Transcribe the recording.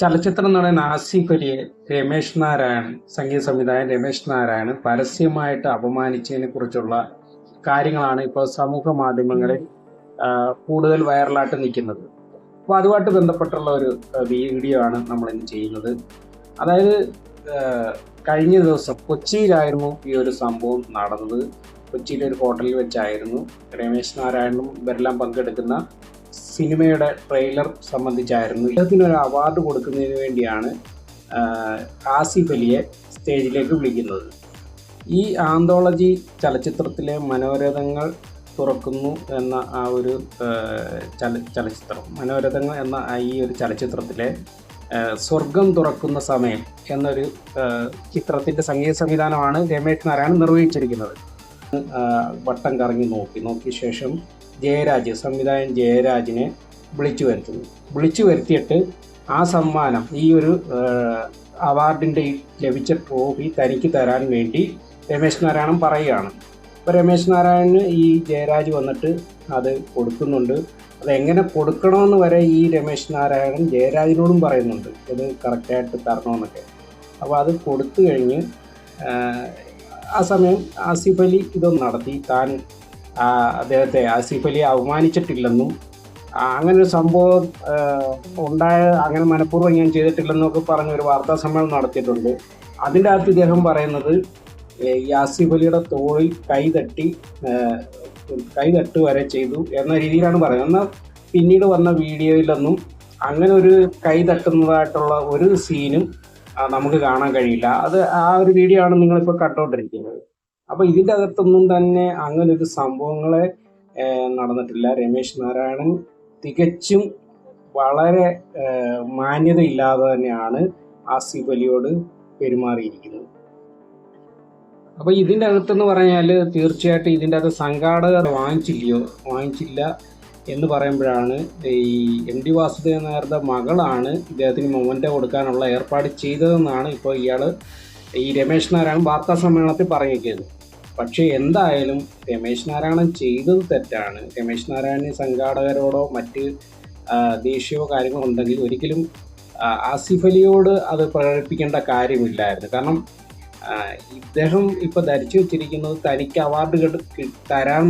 ചലച്ചിത്ര നടൻ ആസിഫ് അലിയെ രമേശ് നാരായണൻ സംഗീത സംവിധായകൻ രമേശ് നാരായണൻ പരസ്യമായിട്ട് അപമാനിച്ചതിനെ കുറിച്ചുള്ള കാര്യങ്ങളാണ് ഇപ്പോൾ സമൂഹ മാധ്യമങ്ങളിൽ കൂടുതൽ വൈറലായിട്ട് നിൽക്കുന്നത്. അപ്പോൾ അതുമായിട്ട് ബന്ധപ്പെട്ടുള്ള ഒരു വീഡിയോ ആണ് നമ്മൾ ഇന്ന് ചെയ്യുന്നത്. അതായത് കഴിഞ്ഞ ദിവസം കൊച്ചിയിലായിരുന്നു ഈ ഒരു സംഭവം നടന്നത്. കൊച്ചിയിലെ ഒരു ഹോട്ടലിൽ വെച്ചായിരുന്നു രമേശ് നാരായണനും ഇവരെല്ലാം പങ്കെടുക്കുന്ന സിനിമയുടെ ട്രെയിലർ സംബന്ധിച്ചായിരുന്നു. ഇദ്ദേഹത്തിന് ഒരു അവാർഡ് കൊടുക്കുന്നതിന് വേണ്ടിയാണ് ആസിഫ് അലിയെ സ്റ്റേജിലേക്ക് വിളിക്കുന്നത്. ഈ ആന്തോളജി ചലച്ചിത്രത്തിലെ മനോരഥങ്ങൾ തുറക്കുന്നു എന്ന ആ ഒരു ചല ചലച്ചിത്രം മനോരഥങ്ങൾ എന്ന ഈ ഒരു ചലച്ചിത്രത്തിലെ സ്വർഗം തുറക്കുന്ന സമയം എന്നൊരു ചിത്രത്തിന്റെ സംഗീത സംവിധാനമാണ് രമേഷ് നാരായണൻ നിർവഹിച്ചിരിക്കുന്നത്. വട്ടം കറങ്ങി നോക്കി. നോക്കിയ ശേഷം ജയരാജ് സംവിധായകൻ ജയരാജിനെ വിളിച്ചു വരുത്തുന്നു. വിളിച്ചു വരുത്തിയിട്ട് ആ സമ്മാനം ഈ ഒരു അവാർഡിന്റെ ലഭിച്ച ട്രോഫി തനിക്ക് തരാൻ വേണ്ടി രമേശ് നാരായണൻ പറയുകയാണ്. അപ്പോൾ രമേശ് നാരായണന് ഈ ജയരാജ് വന്നിട്ട് അത് കൊടുക്കുന്നുണ്ട്. അതെങ്ങനെ കൊടുക്കണമെന്ന് വരെ ഈ രമേശ് നാരായണൻ ജയരാജിനോടും പറയുന്നുണ്ട്. ഇത് കറക്റ്റായിട്ട് തരണമെന്നൊക്കെ. അപ്പോൾ അത് കൊടുത്തു കഴിഞ്ഞ് ആ, സമയം ആസിഫ് അലി ഇതൊന്നും നടത്തി. താൻ അദ്ദേഹത്തെ ആസിഫ് അലിയെ അവമാനിച്ചിട്ടില്ലെന്നും അങ്ങനെ ഒരു സംഭവം ഉണ്ടായ അങ്ങനെ മനഃപൂർവം ഞാൻ ചെയ്തിട്ടില്ലെന്നൊക്കെ പറഞ്ഞ ഒരു വാർത്താ സമ്മേളനം നടത്തിയിട്ടുണ്ട്. അതിന്റെ അകത്ത് ഇദ്ദേഹം പറയുന്നത് ഈ ആസിഫ് അലിയുടെ തോളിൽ കൈ തട്ടി കൈ തട്ട് വരെ ചെയ്തു എന്ന രീതിയിലാണ് പറയുന്നത്. എന്നാൽ പിന്നീട് വന്ന വീഡിയോയിലൊന്നും അങ്ങനെ ഒരു കൈ തട്ടുന്നതായിട്ടുള്ള ഒരു സീനും നമുക്ക് കാണാൻ കഴിയില്ല. അത് ആ ഒരു വീഡിയോ ആണ് നിങ്ങളിപ്പോൾ കണ്ടോണ്ടിരിക്കുന്നത്. അപ്പോൾ ഇതിന്റെ അകത്തൊന്നും തന്നെ അങ്ങനെ ഒരു സംഭവങ്ങളെ നടന്നിട്ടില്ല. രമേശ് നാരായണൻ തികച്ചും വളരെ മാന്യതയില്ലാതെ തന്നെയാണ് ആസിഫ് അലിയോട് പെരുമാറിയിരിക്കുന്നത്. അപ്പോൾ ഇതിന്റെ അകത്തെന്ന് പറഞ്ഞാൽ തീർച്ചയായിട്ടും ഇതിന്റെ അകത്ത് സംഘാടകർ വാങ്ങിച്ചില്ലയോ? വാങ്ങിച്ചില്ല. എന്ന് പറയുമ്പോഴാണ് ഈ എം ഡി വാസുദേവൻ നായരുടെ മകളാണ് ഇദ്ദേഹത്തിന് മൊമന്റോ കൊടുക്കാനുള്ള ഏർപ്പാട് ചെയ്തതെന്നാണ് ഇപ്പോൾ ഇയാൾ ഈ രമേശ് നാരായണൻ വാർത്താ സമ്മേളനത്തിൽ പറഞ്ഞിരിക്കുന്നത് പക്ഷേ എന്തായാലും രമേശ് നാരായണൻ ചെയ്തത് തെറ്റാണ്. രമേശ് നാരായണൻ സംഘാടകരോടോ മറ്റ് ദേഷ്യമോ കാര്യങ്ങളോ ഉണ്ടെങ്കിൽ ഒരിക്കലും ആസിഫ് അലിയോട് അത് പ്രകടിപ്പിക്കേണ്ട കാര്യമില്ലായിരുന്നു. കാരണം ഇദ്ദേഹം ഇപ്പോൾ ധരിച്ചു വെച്ചിരിക്കുന്നത് തനിക്ക് അവാർഡ് തരാൻ